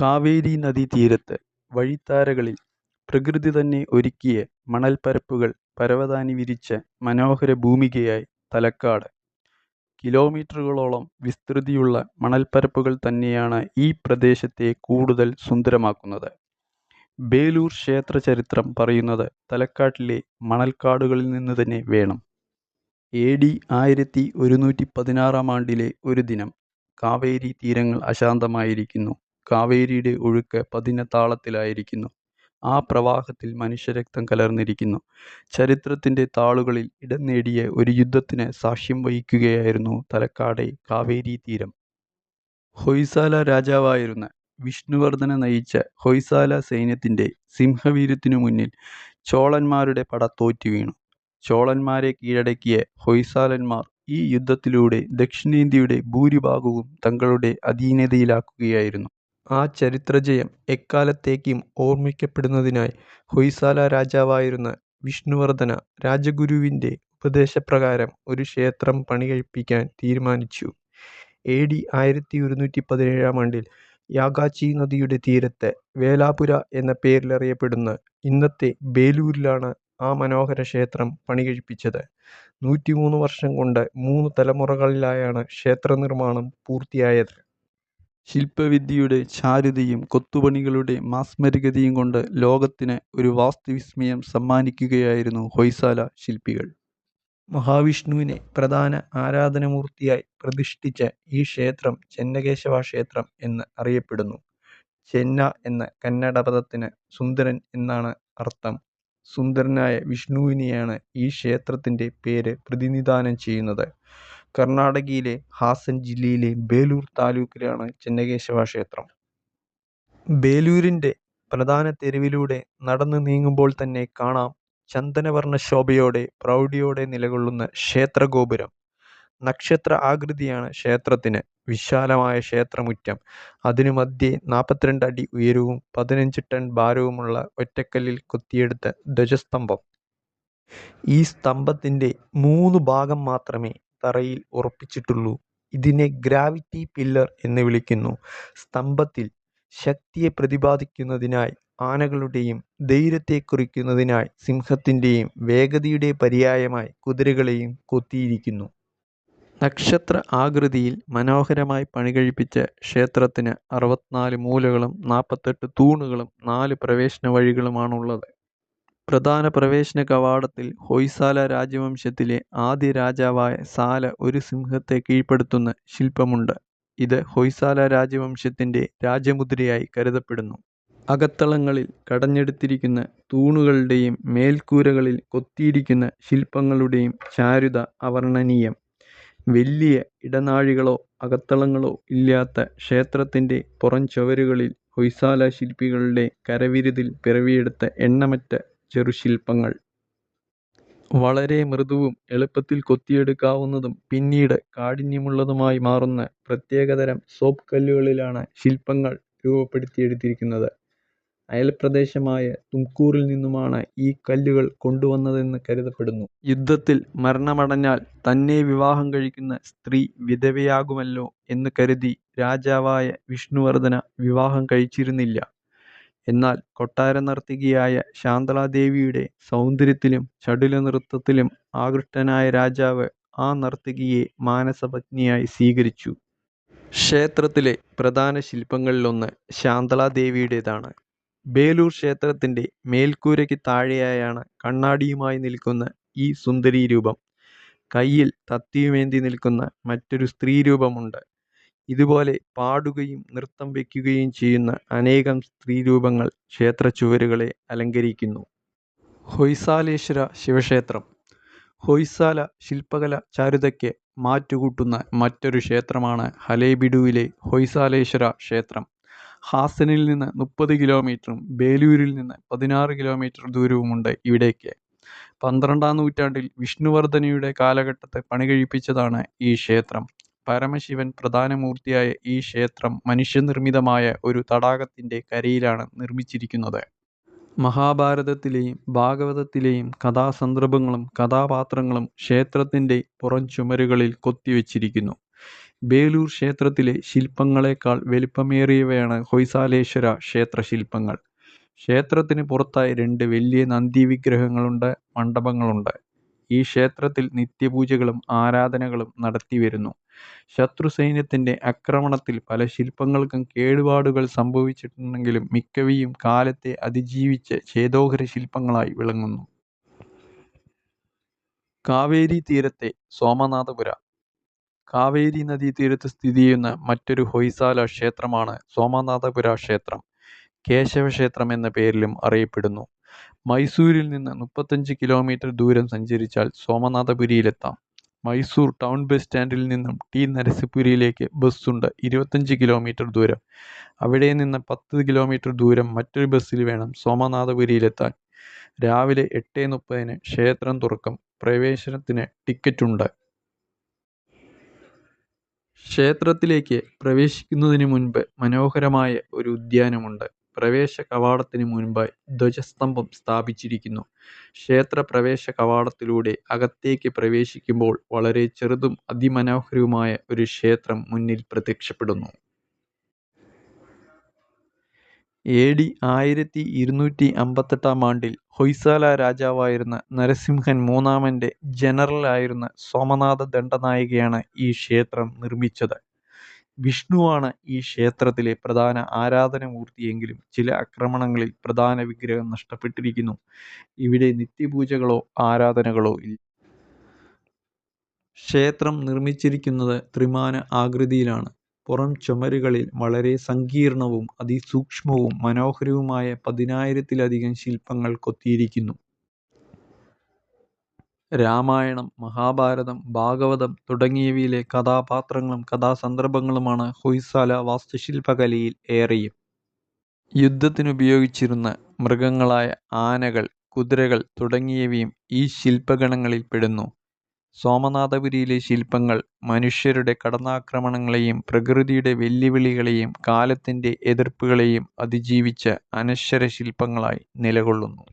കാവേരി നദീതീരത്ത് വഴിത്താരകളിൽ പ്രകൃതി തന്നെ ഒരുക്കിയ മണൽപ്പരപ്പുകൾ പരവതാനി വിരിച്ച മനോഹര ഭൂമികയായി തലക്കാട്. കിലോമീറ്ററുകളോളം വിസ്തൃതിയുള്ള മണൽപ്പരപ്പുകൾ തന്നെയാണ് ഈ പ്രദേശത്തെ കൂടുതൽ സുന്ദരമാക്കുന്നത്. ബേലൂർ ക്ഷേത്ര ചരിത്രം പറയുന്നത് തലക്കാട്ടിലെ മണൽക്കാടുകളിൽ നിന്ന് തന്നെ വേണം. എ ഡി ആയിരത്തി ഒരുന്നൂറ്റി പതിനാറാം ആണ്ടിലെ ഒരു ദിനം. കാവേരി തീരങ്ങൾ അശാന്തമായിരിക്കുന്നു. കാവേരിയുടെ ഒഴുക്ക് പതിനതാളത്തിലായിരിക്കുന്നു. ആ പ്രവാഹത്തിൽ മനുഷ്യരക്തം കലർന്നിരിക്കുന്നു. ചരിത്രത്തിന്റെ താളുകളിൽ ഇടം നേടിയ ഒരു യുദ്ധത്തിന് സാക്ഷ്യം വഹിക്കുകയായിരുന്നു തലക്കാടെ കാവേരീതീരം. ഹൊയ്സാല രാജാവായിരുന്ന വിഷ്ണുവർദ്ധന നയിച്ച ഹൊയ്സാല സൈന്യത്തിന്റെ സിംഹവീര്യത്തിനു മുന്നിൽ ചോളന്മാരുടെ പട തോറ്റുവീണു. ചോളന്മാരെ കീഴടക്കിയ ഹൊയ്സാലന്മാർ ഈ യുദ്ധത്തിലൂടെ ദക്ഷിണേന്ത്യയുടെ ഭൂരിഭാഗവും തങ്ങളുടെ അധീനതയിലാക്കുകയായിരുന്നു. ആ ചരിത്രജയം എക്കാലത്തേക്കും ഓർമ്മിക്കപ്പെടുന്നതിനായി ഹൊയ്സാല രാജാവായിരുന്ന വിഷ്ണുവർദ്ധന രാജഗുരുവിന്റെ ഉപദേശപ്രകാരം ഒരു ക്ഷേത്രം പണികഴിപ്പിക്കാൻ തീരുമാനിച്ചു. എ ഡി ആയിരത്തി ഒരുന്നൂറ്റി പതിനേഴാം ആണ്ടിൽ യാഗാച്ചി നദിയുടെ തീരത്ത് വേലാപുര എന്ന പേരിലറിയപ്പെടുന്ന ഇന്നത്തെ ബേലൂരിലാണ് ആ മനോഹര ക്ഷേത്രം പണികഴിപ്പിച്ചത്. നൂറ്റിമൂന്ന് വർഷം കൊണ്ട് മൂന്ന് തലമുറകളിലായാണ് ക്ഷേത്രനിർമ്മാണം പൂർത്തിയായത്. ശില്പവിദ്യയുടെ ചാരുതയും കൊത്തുപണികളുടെ മാസ്മരികതയും കൊണ്ട് ലോകത്തിന് ഒരു വാസ്തുവിസ്മയം സമ്മാനിക്കുകയായിരുന്നു ഹൊയ്സാല ശില്പികൾ. മഹാവിഷ്ണുവിനെ പ്രധാന ആരാധനമൂർത്തിയായി പ്രതിഷ്ഠിച്ച ഈ ക്ഷേത്രം ചെന്നകേശവ ക്ഷേത്രം എന്ന് അറിയപ്പെടുന്നു. ചെന്ന എന്ന കന്നഡ പദത്തിന് സുന്ദരൻ എന്നാണ് അർത്ഥം. സുന്ദരനായ വിഷ്ണുവിനെയാണ് ഈ ക്ഷേത്രത്തിന്റെ പേര് പ്രതിനിധാനം ചെയ്യുന്നത്. കർണാടകയിലെ ഹാസൻ ജില്ലയിലെ ബേലൂർ താലൂക്കിലാണ് ചെന്നകേശവ ക്ഷേത്രം. ബേലൂരിന്റെ പ്രധാന തെരുവിലൂടെ നടന്നു നീങ്ങുമ്പോൾ തന്നെ കാണാം ചന്ദനവർണ ശോഭയോടെ പ്രൗഢിയോടെ നിലകൊള്ളുന്ന ക്ഷേത്രഗോപുരം. നക്ഷത്ര ആകൃതിയാണ് ക്ഷേത്രത്തിന്. വിശാലമായ ക്ഷേത്രമുറ്റം. അതിനു മധ്യേ നാൽപ്പത്തിരണ്ട് അടി ഉയരവും പതിനഞ്ച് ടൺ ഭാരവുമുള്ള ഒറ്റക്കല്ലിൽ കൊത്തിയെടുത്ത ധ്വജസ്തംഭം. ഈ സ്തംഭത്തിന്റെ മൂന്ന് ഭാഗം മാത്രമേ തറയിൽ ഉറപ്പിച്ചിട്ടുള്ളൂ. ഇതിനെ ഗ്രാവിറ്റി പില്ലർ എന്ന് വിളിക്കുന്നു. സ്തംഭത്തിൽ ശക്തിയെ പ്രതിപാദിക്കുന്നതിനായി ആനകളുടെയും ധൈര്യത്തെ കുറിക്കുന്നതിനായി സിംഹത്തിന്റെയും വേഗതയുടെ പര്യായമായി കുതിരകളെയും കൊത്തിയിരിക്കുന്നു. നക്ഷത്ര ആകൃതിയിൽ മനോഹരമായി പണികഴിപ്പിച്ച ക്ഷേത്രത്തിന് അറുപത്തിനാല് മൂലകളും നാൽപ്പത്തെട്ട് തൂണുകളും നാല് പ്രവേശനവഴികളുമാണുള്ളത്. പ്രധാന പ്രവേശന കവാടത്തിൽ ഹൊയ്സാല രാജവംശത്തിലെ ആദ്യ രാജാവായ സാല ഒരു സിംഹത്തെ കീഴ്പ്പെടുത്തുന്ന ശില്പമുണ്ട്. ഇത് ഹൊയ്സാല രാജവംശത്തിന്റെ രാജമുദ്രയായി കരുതപ്പെടുന്നു. അകത്തളങ്ങളിൽ കടഞ്ഞെടുത്തിരിക്കുന്ന തൂണുകളുടെയും മേൽക്കൂരകളിൽ കൊത്തിയിരിക്കുന്ന ശില്പങ്ങളുടെയും ചാരുത അവർണനീയം. വലിയ ഇടനാഴികളോ അകത്തളങ്ങളോ ഇല്ലാത്ത ക്ഷേത്രത്തിന്റെ പുറംചുവരുകളിൽ ഹൊയ്സാല ശില്പികളുടെ കരവിരുതിൽ പിറവിയെടുത്ത എണ്ണമറ്റ ചെറുശില്പങ്ങൾ. വളരെ മൃദുവും എളുപ്പത്തിൽ കൊത്തിയെടുക്കാവുന്നതും പിന്നീട് കാഠിന്യമുള്ളതുമായി മാറുന്ന പ്രത്യേകതരം സോപ്പ് കല്ലുകളിലാണ് ശില്പങ്ങൾ രൂപപ്പെടുത്തിയെടുത്തിരിക്കുന്നത്. അയൽപ്രദേശമായ തുംകൂറിൽ നിന്നുമാണ് ഈ കല്ലുകൾ കൊണ്ടുവന്നതെന്ന് കരുതപ്പെടുന്നു. യുദ്ധത്തിൽ മരണമടഞ്ഞാൽ തന്നെ വിവാഹം കഴിക്കുന്ന സ്ത്രീ വിധവയാകുമല്ലോ എന്ന് കരുതി രാജാവായ വിഷ്ണുവർദ്ധന വിവാഹം കഴിച്ചിരുന്നില്ല. എന്നാൽ കൊട്ടാര നർത്തകിയായ ശാന്തളാദേവിയുടെ സൗന്ദര്യത്തിലും ചടുലനൃത്തത്തിലും ആകൃഷ്ടനായ രാജാവ് ആ നർത്തകിയെ മാനസപത്നിയായി സ്വീകരിച്ചു. ക്ഷേത്രത്തിലെ പ്രധാന ശില്പങ്ങളിലൊന്ന് ശാന്തളാദേവിയുടേതാണ്. ബേലൂർ ക്ഷേത്രത്തിന്റെ മേൽക്കൂരയ്ക്ക് താഴെയായാണ് കണ്ണാടിയുമായി നിൽക്കുന്ന ഈ സുന്ദരീ രൂപം കയ്യിൽ തത്തിയുമേന്തി നിൽക്കുന്ന മറ്റൊരു സ്ത്രീരൂപമുണ്ട്. ഇതുപോലെ പാടുകയും നൃത്തം വയ്ക്കുകയും ചെയ്യുന്ന അനേകം സ്ത്രീരൂപങ്ങൾ ക്ഷേത്രച്ചുവരുകളെ അലങ്കരിക്കുന്നു. ഹൊയ്സാലേശ്വര ശിവക്ഷേത്രം. ഹൊയ്സാല ശില്പകല ചാരുതയ്ക്ക് മാറ്റുകൂട്ടുന്ന മറ്റൊരു ക്ഷേത്രമാണ് ഹലേബിഡുവിലെ ഹൊയ്സാലേശ്വര ക്ഷേത്രം. ഹാസനിൽ നിന്ന് മുപ്പത് കിലോമീറ്ററും ബേലൂരിൽ നിന്ന് പതിനാറ് കിലോമീറ്റർ ദൂരവുമുണ്ട് ഇവിടേക്ക്. പന്ത്രണ്ടാം നൂറ്റാണ്ടിൽ വിഷ്ണുവർദ്ധനയുടെ കാലഘട്ടത്ത് പണികഴിപ്പിച്ചതാണ് ഈ ക്ഷേത്രം. പരമശിവൻ പ്രധാന മൂർത്തിയായ ഈ ക്ഷേത്രം മനുഷ്യനിർമ്മിതമായ ഒരു തടാകത്തിന്റെ കരയിലാണ് നിർമ്മിച്ചിരിക്കുന്നത്. മഹാഭാരതത്തിലെയും ഭാഗവതത്തിലെയും കഥാസന്ദർഭങ്ങളും കഥാപാത്രങ്ങളും ക്ഷേത്രത്തിന്റെ പുറം ചുമരുകളിൽ കൊത്തിവെച്ചിരിക്കുന്നു ബേലൂർ ക്ഷേത്രത്തിലെ ശില്പങ്ങളെക്കാൾ വലിപ്പമേറിയവയാണ് ഹൊയ്സാലേശ്വര ക്ഷേത്രശില്പങ്ങൾ. ക്ഷേത്രത്തിന് പുറത്തായി രണ്ട് വലിയ നന്ദി വിഗ്രഹങ്ങളുണ്ട് മണ്ഡപങ്ങളുണ്ട്. ഈ ക്ഷേത്രത്തിൽ നിത്യപൂജകളും ആരാധനകളും നടത്തിവരുന്നു. ശത്രുസൈന്യത്തിന്റെ ആക്രമണത്തിൽ പല ശില്പങ്ങൾക്കും കേടുപാടുകൾ സംഭവിച്ചിട്ടുണ്ടെങ്കിലും മിക്കവയും കാലത്തെ അതിജീവിച്ച് ചേതോഹരശില്പങ്ങളായി വിളങ്ങുന്നു. കാവേരീതീരത്തെ സോമനാഥപുര കാവേരി നദീതീരത്ത് സ്ഥിതിചെയ്യുന്ന മറ്റൊരു ഹൊയ്സാല ക്ഷേത്രമാണ് സോമനാഥപുര ക്ഷേത്രം. കേശവക്ഷേത്രം എന്ന പേരിലും അറിയപ്പെടുന്നു. മൈസൂരിൽ നിന്ന് മുപ്പത്തഞ്ച് കിലോമീറ്റർ ദൂരം സഞ്ചരിച്ചാൽ സോമനാഥപുരിയിലെത്താം മൈസൂർ ടൗൺ ബസ് സ്റ്റാൻഡിൽ നിന്നും ടി. നരസിപുരിയിലേക്ക് ബസ്സുണ്ട് ഇരുപത്തഞ്ച് കിലോമീറ്റർ ദൂരം. അവിടെ നിന്ന് പത്ത് കിലോമീറ്റർ ദൂരം മറ്റൊരു ബസ്സിൽ വേണം സോമനാഥപുരിയിലെത്താൻ രാവിലെ എട്ട് മുപ്പതിന് ക്ഷേത്രം തുറക്കും. പ്രവേശനത്തിന് ടിക്കറ്റുണ്ട്. ക്ഷേത്രത്തിലേക്ക് പ്രവേശിക്കുന്നതിന് മുൻപ് മനോഹരമായ ഒരു ഉദ്യാനമുണ്ട്. പ്രവേശകവാടത്തിന് മുൻപായി ധ്വജസ്തംഭം സ്ഥാപിച്ചിരിക്കുന്നു. ക്ഷേത്ര പ്രവേശ കവാടത്തിലൂടെ അകത്തേക്ക് പ്രവേശിക്കുമ്പോൾ വളരെ ചെറുതും അതിമനോഹരവുമായ ഒരു ക്ഷേത്രം മുന്നിൽ പ്രത്യക്ഷപ്പെടുന്നു. എ. ഡി. ആയിരത്തി ഇരുന്നൂറ്റി അമ്പത്തെട്ടാം ആണ്ടിൽ ഹൊയ്സാല രാജാവായിരുന്ന നരസിംഹൻ മൂന്നാമന്റെ ജനറലായിരുന്ന സോമനാഥ ദണ്ഡനായകയാണ് ഈ ക്ഷേത്രം നിർമ്മിച്ചത്. വിഷ്ണുവാണ് ഈ ക്ഷേത്രത്തിലെ പ്രധാന ആരാധനാമൂർത്തിയെങ്കിലും ചില ആക്രമണങ്ങളിൽ പ്രധാന വിഗ്രഹം നഷ്ടപ്പെട്ടിരിക്കുന്നു. ഇവിടെ നിത്യപൂജകളോ ആരാധനകളോ ഇല്ല. ക്ഷേത്രം നിർമ്മിച്ചിരിക്കുന്നത് ത്രിമാന ആകൃതിയിലാണ്. പുറംചുമരുകളിൽ വളരെ സങ്കീർണവും അതിസൂക്ഷ്മവും മനോഹരവുമായ പതിനായിരത്തിലധികം ശില്പങ്ങൾ കൊത്തിയിരിക്കുന്നു. രാമായണം, മഹാഭാരതം, ഭാഗവതം തുടങ്ങിയവയിലെ കഥാപാത്രങ്ങളും കഥാസന്ദർഭങ്ങളുമാണ് ഹൊയ്സാല വാസ്തുശില്പകലയിൽ ഏറെയും. യുദ്ധത്തിനുപയോഗിച്ചിരുന്ന മൃഗങ്ങളായ ആനകൾ, കുതിരകൾ തുടങ്ങിയവയും ഈ ശില്പഗണങ്ങളിൽ പെടുന്നു സോമനാഥപുരിയിലെ ശില്പങ്ങൾ മനുഷ്യരുടെ കടന്നാക്രമണങ്ങളെയും പ്രകൃതിയുടെ വെല്ലുവിളികളെയും കാലത്തിന്റെ എതിർപ്പുകളെയും അതിജീവിച്ച അനശ്വര ശില്പങ്ങളായി നിലകൊള്ളുന്നു.